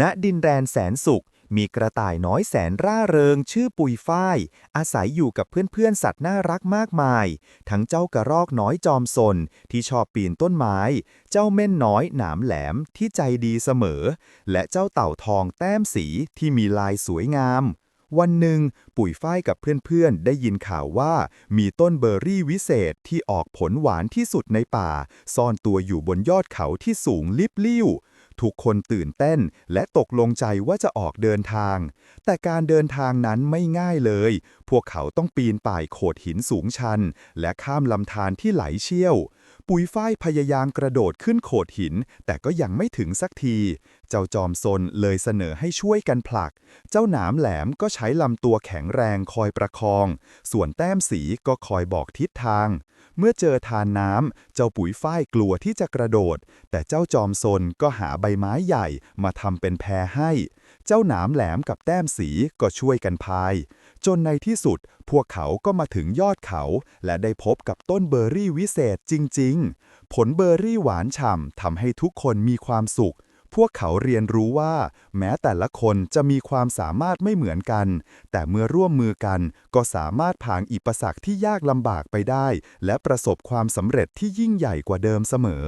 ณดินแดนแสนสุข มีกระต่ายน้อยแสนร่าเริง ชื่อปุยฝ้าย อาศัยอยู่กับเพื่อนๆ สัตว์น่ารักมากมาย ทั้งเจ้ากระรอกน้อยจอมสนที่ชอบปีนต้นไม้ เจ้าเม่นน้อยหนามแหลมที่ใจดีเสมอ และเจ้าเต่าทองแต้มสีที่มีลายสวยงาม วันหนึ่ง ปุ๋ยฝ้ายกับเพื่อนๆ ได้ยินข่าวว่า มีต้นเบอร์รี่วิเศษที่ออกผลหวานที่สุดในป่า ซ่อนตัวอยู่บนยอดเขาที่สูงลิบลิ่ว ทุกคนตื่นเต้นและตกลงใจว่าจะออกเดินทาง แต่การเดินทางนั้นไม่ง่ายเลย พวกเขาต้องปีนป่ายโขดหินสูงชัน และข้ามลำธารที่ไหลเชี่ยว ปุ๋ยฝ้ายพยายามกระโดดขึ้นโขดหิน แต่ก็ยังไม่ถึงสักที เจ้าจอมซนเลยเสนอให้ช่วยกันผลัก เจ้าหนามแหลมก็ใช้ลำตัวแข็งแรงคอยประคอง ส่วนแต้มสีก็คอยบอกทิศทาง เมื่อเจอทานน้ำ เจ้าปุ๋ยฝ้ายกลัวที่จะกระโดด แต่เจ้าจอมซนก็หาใบไม้ใหญ่มาทำเป็นแพให้ เจ้าหนามแหลมกับแต้มสีก็ช่วยกันพาย จนในที่สุดพวกเขาก็มาถึงยอดเขา และได้พบกับต้นเบอร์รี่วิเศษจริง ๆ ผลเบอร์รี่หวานฉ่ำทำให้ทุกคนมีความสุข พวกเขาเรียนรู้ว่า แม้แต่ละคนจะมีความสามารถไม่เหมือนกัน แต่เมื่อร่วมมือกันก็สามารถผ่านอุปสรรคที่ยากลำบากไปได้ และประสบความสำเร็จที่ยิ่งใหญ่กว่าเดิมเสมอ